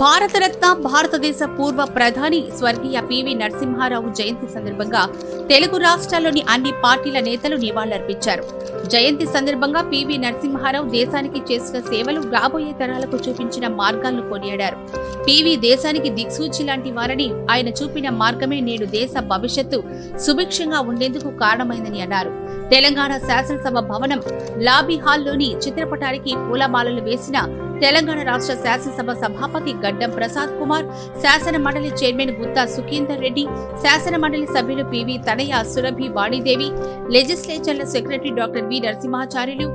భారతరత్న భారతదేశ పూర్వ ప్రధాని స్వర్గీయ పివి నరసింహారావు జయంతి సందర్భంగా తెలుగు రాష్ట్రాల్లోని అన్ని పార్టీల నేతలు నివాళులర్పించారు. జయంతి సందర్భంగా పివి నరసింహారావు దేశానికి చేసిన సేవలు రాబోయే తరాలకు చూపించిన మార్గాలను కొనియాడారు. పివి దేశానికి దిక్సూచి లాంటి వారని ఆయన చూపిన మార్గమే నేడు దేశ భవిష్యత్తు సుభిక్షంగా ఉండేందుకు కారణమైందని అన్నారు. తెలంగాణ శాసనసభ భవనం లాబీ హాల్లోని చిత్రపటానికి పూలమాలలు వేసిన తెలంగాణ రాష్ట్ర శాసనసభ సభాపతి గడ్డం ప్రసాద్ కుమార్ శాసన మండలి చైర్మన్ గుత్తా సుఖీందర్ రెడ్డి శాసన మండలి సభ్యులు పివి తనయ Surabhi Vanidevi లెజిస్లేచర్ల secretary doctor V Narasimhacharyulu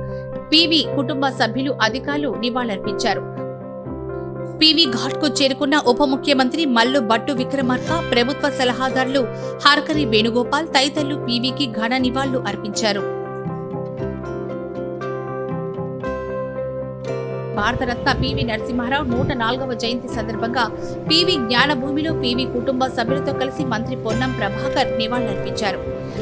PV కుటుంబ సభ్యులు అధికారులు నివాళులర్పించారు. పివి ఘాట్కు చేరుకున్న ఉప ముఖ్యమంత్రి మల్లు బట్టు విక్రమార్క ప్రభుత్వ సలహాదారులు హార్కరి వేణుగోపాల్ తదితరులు పివికి ఘన నివాళులు అర్పించారు. భారతరత్న పివి నరసింహారావు నూట నాలుగవ జయంతి సందర్భంగా పివి జ్ఞానభూమిలో పివి కుటుంబ సభ్యులతో కలిసి మంత్రి పొన్నం ప్రభాకర్ నివాళులర్పించారు.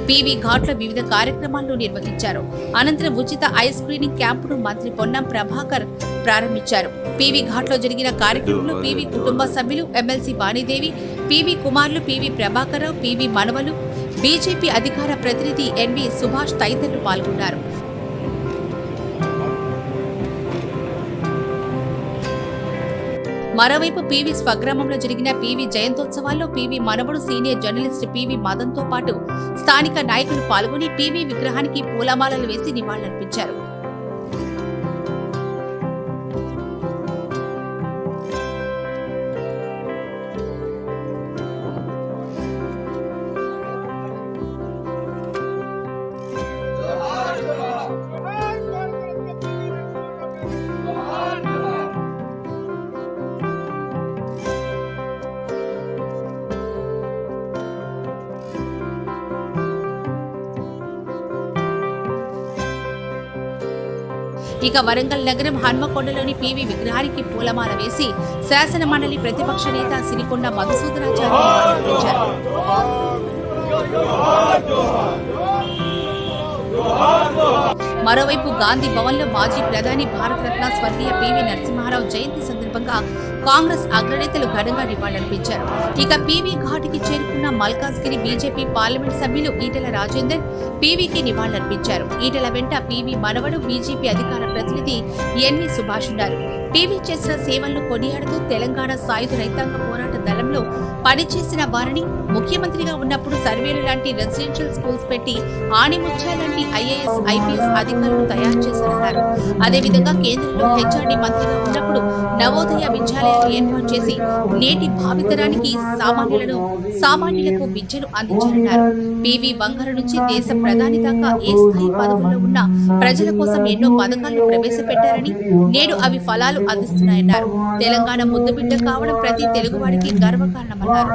పివి ఘాట్లో వివిధ కార్యక్రమాలను నిర్వహించారు. అనంతరం ఉచిత ఐ స్క్రీనింగ్ క్యాంపును మంత్రి పొన్నం ప్రభాకర్ ప్రారంభించారు. పివి ఘాట్లో జరిగిన కార్యక్రమంలో పివి కుటుంబ సభ్యులు ఎమ్మెల్సీ వాణిదేవి పివి కుమార్లు పివి ప్రభాకరరావు పివి మనవలు బీజేపీ అధికార ప్రతినిధి ఎన్వి సుభాష్ తదితరులు పాల్గొన్నారు. మరోవైపు పీవీ స్వగ్రామంలో జరిగిన పీవీ జయంతోత్సవాల్లో పీవీ మనవడు సీనియర్ జర్నలిస్ట్ పీవీ మదన్తో పాటు స్థానిక నాయకులు పాల్గొని పీవీ విగ్రహానికి పూలమాలలు వేసి నివాళులర్పించారు. ఇక వరంగల్ నగరం హన్మకొండలోని పీవీ విగ్రహానికి పూలమాల వేసి శాసన మండలి ప్రతిపక్ష నేత సిరికొండ మధుసూదనాచార్య మరోవైపు గాంధీ భవన్లో మాజీ ప్రధాని భారతరత్న స్వర్గీయ పివి నరసింహారావు జయంతి సందర్భంగా కాంగ్రెస్ అగ్రనేతలు ఘనంగా నివాళులర్పించారు. ఇక పీవీ ఘాటికి చేరుకున్న మల్కాజ్గిరి బీజేపీ పార్లమెంట్ సభ్యులు ఈటెల రాజేందర్ పీవీకి నివాళులర్పించారు. ఈటెల వెంట పీవీ మనవడు బీజేపీ అధికార ప్రతినిధి ఎన్వి సుభాష్ ఉన్నారు. పీవీ చేసిన సేవలను కొనియాడుతూ తెలంగాణ సాయుధ రైతాంగ పోరాట దళంలో పనిచేసిన వారిని ముఖ్యమంత్రిగా ఉన్నప్పుడు సర్వేలు లాంటి రెసిడెన్షియల్ స్కూల్స్ పెట్టి ఆణిముత్యాల లాంటి ఐఏఎస్ ఐపీఎస్ అధికారులు తయారు చేశారన్నారు. అదేవిధంగా కేంద్రంలో హెచ్ఆర్డీ మంత్రిగా ఉన్నప్పుడు నవోదయ విద్యాలయాలు ఏర్పాటు చేసి నేటి భావితరానికి సామాన్యులను సామాన్యులకు విద్యను అందించారన్నారు పివి వంగర నుంచి దేశ ప్రధాని దాకా ఏ స్థాయి పదవుల్లో ఉన్న ప్రజల కోసం ఎన్నో పథకాలను ప్రవేశపెట్టారని నేడు అవి ఫలాలు అందిస్తున్నాయన్నారు. తెలంగాణ ముద్దుబిడ్డ కావడం ప్రతి తెలుగువాడికి గర్వకారణమన్నారు.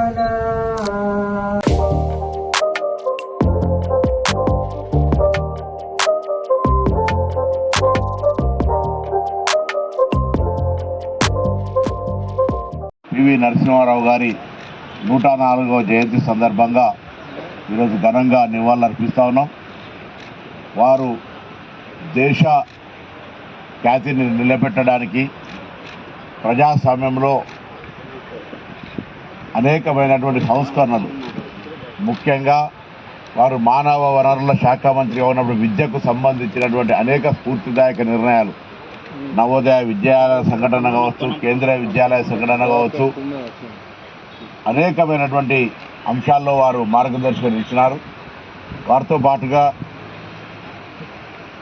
పివి నరసింహారావు గారి నూట నాలుగవ జయంతి సందర్భంగా ఈరోజు ఘనంగా నివాళులర్పిస్తూ ఉన్నాం. వారు దేశ ఖ్యాతిని నిలబెట్టడానికి ప్రజాస్వామ్యంలో అనేకమైనటువంటి సంస్కరణలు ముఖ్యంగా వారు మానవ వనరుల శాఖ మంత్రిగా ఉన్నప్పుడు విద్యకు సంబంధించినటువంటి అనేక స్ఫూర్తిదాయక నిర్ణయాలు నవోదయ విద్యాలయ సంఘటన కావచ్చు కేంద్రీయ విద్యాలయ సంఘటన కావచ్చు అనేకమైనటువంటి అంశాల్లో వారు మార్గదర్శకం ఇచ్చినారు. వారితో పాటుగా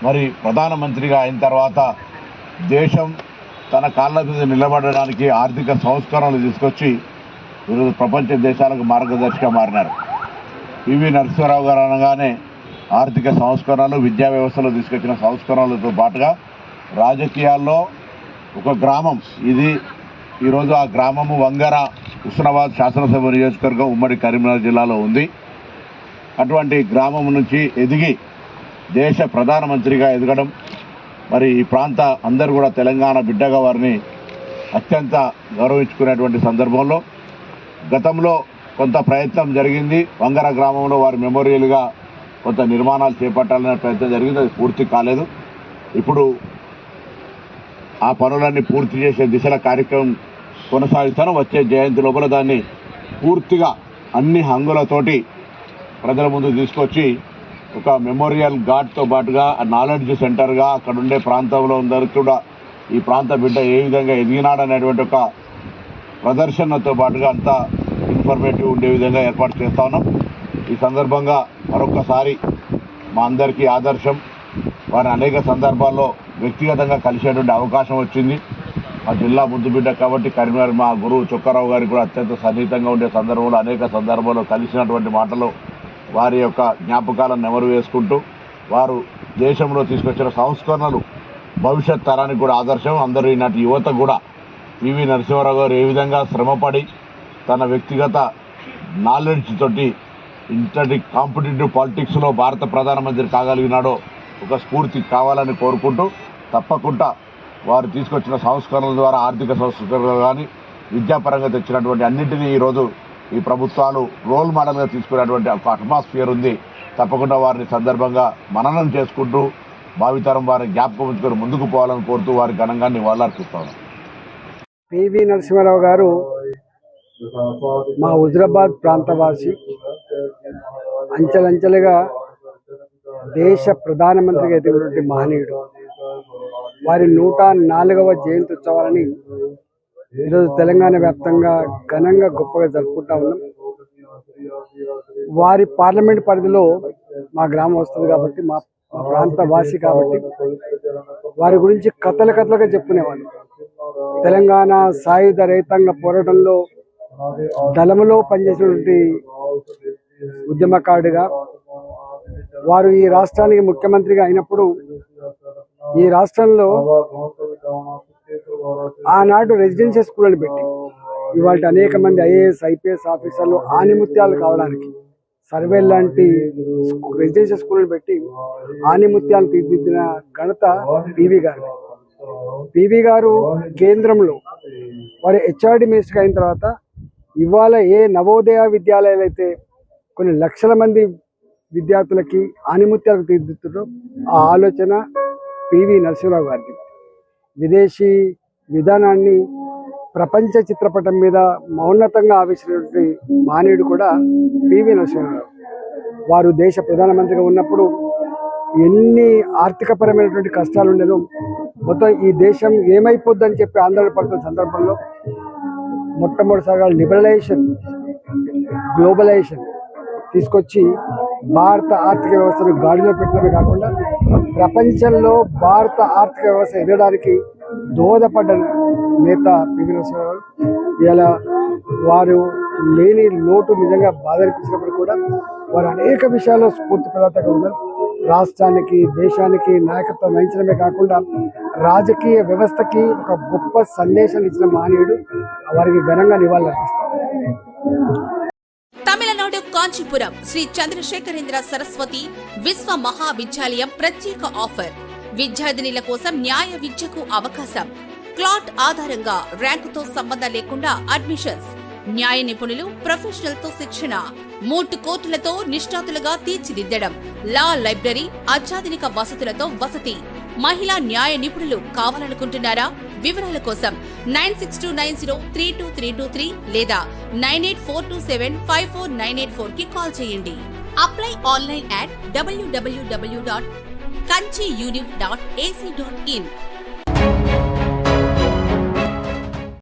మరి ప్రధానమంత్రిగా అయిన తర్వాత దేశం తన కాళ్ళ మీద నిలబడడానికి ఆర్థిక సంస్కరణలు తీసుకొచ్చి ఈరోజు ప్రపంచ దేశాలకు మార్గదర్శిగా మారినారు. పివి నరసింహరావు గారు అనగానే ఆర్థిక సంస్కరణలు విద్యా వ్యవస్థలో తీసుకొచ్చిన సంస్కరణలతో పాటుగా రాజకీయాల్లో ఒక గ్రామం. ఇది ఈరోజు ఆ గ్రామము వంగర హుస్నాబాద్ శాసనసభ నియోజకవర్గం ఉమ్మడి కరీంనగర్ జిల్లాలో ఉంది. అటువంటి గ్రామం నుంచి ఎదిగి దేశ ప్రధానమంత్రిగా ఎదగడం మరి ఈ ప్రాంత అందరూ కూడా తెలంగాణ బిడ్డగా వారిని అత్యంత గౌరవించుకునేటువంటి సందర్భంలో గతంలో కొంత ప్రయత్నం జరిగింది. వంగర గ్రామంలో వారి మెమోరియల్గా కొంత నిర్మాణాలు చేపట్టాలనే ప్రయత్నం జరిగింది. అది పూర్తి కాలేదు. ఇప్పుడు ఆ పనులన్నీ పూర్తి చేసే దిశల కార్యక్రమం కొనసాగిస్తాను. వచ్చే జయంతి లోపల దాన్ని పూర్తిగా అన్ని హంగులతోటి ప్రజల ముందు తీసుకొచ్చి ఒక మెమోరియల్ ఘాట్తో పాటుగా నాలెడ్జ్ సెంటర్గా అక్కడ ఉండే ప్రాంతంలో అందరికీ కూడా ఈ ప్రాంత బిడ్డ ఏ విధంగా ఎదిగినాడనేటువంటి ఒక ప్రదర్శనతో పాటుగా అంతా ఇన్ఫర్మేటివ్ ఉండే విధంగా ఏర్పాటు చేస్తా ఉన్నాం. ఈ సందర్భంగా మరొకసారి మా అందరికీ ఆదర్శం. వారి అనేక సందర్భాల్లో వ్యక్తిగతంగా కలిసేటువంటి అవకాశం వచ్చింది. మా జిల్లా ముద్దుబిడ్డ కాబట్టి కరీంనగర్ మా గురువు చొక్కారావు గారికి కూడా అత్యంత సన్నిహితంగా ఉండే సందర్భంలో అనేక సందర్భాల్లో కలిసినటువంటి మాటలు వారి యొక్క జ్ఞాపకాలను నెమరు వేసుకుంటూ వారు దేశంలో తీసుకొచ్చిన సంస్కరణలు భవిష్యత్ తరానికి కూడా ఆదర్శం. అందరూ ఈనాటి యువత కూడా పివి నరసింహారావు గారు ఏ విధంగా శ్రమపడి తన వ్యక్తిగత నాలెడ్జ్ తోటి ఇంతటి కాంపిటేటివ్ పాలిటిక్స్లో భారత ప్రధానమంత్రి కాగలిగినాడో ఒక స్ఫూర్తి కావాలని కోరుకుంటూ తప్పకుండా వారు తీసుకొచ్చిన సంస్కరణల ద్వారా ఆర్థిక సంస్కరణలు కానీ విద్యాపరంగా తెచ్చినటువంటి అన్నింటినీ ఈరోజు ఈ ప్రభుత్వాలు రోల్ మోడల్గా తీసుకునేటువంటి ఒక అట్మాస్ఫియర్ ఉంది. తప్పకుండా వారిని సందర్భంగా మననం చేసుకుంటూ భావితరం వారిని జ్ఞాపకం ఉంచుకొని ముందుకు పోవాలని కోరుతూ వారి ఘనంగా నివాళులర్పిస్తాను. పివి నరసింహారావు గారు మా హుజరాబాద్ ప్రాంతవాసి అంచెలంచెలుగా దేశ ప్రధానమంత్రిగా ఎదిగినటువంటి మహనీయుడు. వారి నూట నాలుగవ జయంతి ఉత్సవాలని ఈరోజు తెలంగాణ వ్యాప్తంగా ఘనంగా గొప్పగా జరుపుకుంటా ఉన్నాం. వారి పార్లమెంట్ పరిధిలో మా గ్రామం వస్తుంది కాబట్టి మా మా ప్రాంత వాసి కాబట్టి వారి గురించి కథలు కథలుగా చెప్పుకునేవాళ్ళు. తెలంగాణ సాయుధ రహితాంగ పోరాటంలో దళములో పనిచేసినటువంటి ఉద్యమకారుడిగా వారు ఈ రాష్ట్రానికి ముఖ్యమంత్రిగా అయినప్పుడు ఈ రాష్ట్రంలో ఆనాడు రెసిడెన్షియల్ స్కూళ్ళని పెట్టి ఇవాళ అనేక మంది ఐఏఎస్ ఐపీఎస్ ఆఫీసర్లు ఆనిముత్యాలు కావడానికి సర్వే లాంటి రెసిడెన్షియల్ స్కూళ్ళని పెట్టి ఆనిముత్యాలు తీర్చిదిద్దిన ఘనత పివి గారు పివి గారు కేంద్రంలో వారి హెచ్ఆర్డి మినిస్టర్ అయిన తర్వాత ఇవాళ ఏ నవోదయ విద్యాలయాలు అయితే కొన్ని లక్షల మంది విద్యార్థులకి ఆనిముత్యాలకు తీర్చిదిద్దుతారో ఆ ఆలోచన పివి నరసింహరావు గారిది. విదేశీ విధానాన్ని ప్రపంచ చిత్రపటం మీద మౌన్నతంగా ఆవిష్కరించినటువంటి మానవుడు కూడా పివి నరసింహరావు. వారు దేశ ప్రధానమంత్రిగా ఉన్నప్పుడు ఎన్ని ఆర్థికపరమైనటువంటి కష్టాలు ఉండేదో మొత్తం ఈ దేశం ఏమైపోద్దని చెప్పి ఆందోళన పడుతున్న సందర్భంలో మొట్టమొదటిసారిగా లిబరలైజేషన్ గ్లోబలైజేషన్ తీసుకొచ్చి భారత ఆర్థిక వ్యవస్థను గాడిలో పెట్టడమే కాకుండా ప్రపంచంలో భారత ఆర్థిక వ్యవస్థ ఎదగడానికి దోహదపడ్డ నేత పివి నరసింహారావు ఇలా వారు లేని లోటు నిజంగా బాధ అనిపించినప్పుడు కూడా వారు అనేక విషయాల్లో స్ఫూర్తి ప్రదాతగా ఉన్నారు. రాష్ట్రానికి దేశానికి నాయకత్వం వహించడమే కాకుండా రాజకీయ వ్యవస్థకి ఒక గొప్ప సందేశాన్ని ఇచ్చిన మానవుడు వారికి ఘనంగా నివాళులర్పిస్తారు. అర్పిస్తారు కాంచీపురం శ్రీ చంద్రశేఖరేంద్ర సరస్వతి విశ్వ మహావిద్యాలయం ప్రత్యేక ఆఫర్. విద్యార్థినిల కోసం న్యాయ విద్యకు అవకాశం. క్లాట్ ఆధారంగా ర్యాంకుతో సంబంధం లేకుండా అడ్మిషన్స్. న్యాయ నిపుణులు ప్రొఫెషనల్తో శిక్షణ. మూటు కోర్టులతో నిష్ణాతులుగా తీర్చిదిద్దడం. లా లైబ్రరీ అత్యాధునిక వసతులతో వసతి. మహిళా న్యాయ నిపుణులు కావాలనుకుంటున్నారా? వివరాల కోసం nine six two nine zero three two three two three లేదా nine eight four two seven five four nine eight ఫోర్కి కాల్ చేయండి. Apply online at WWW dot Kanchi dot AC dot in.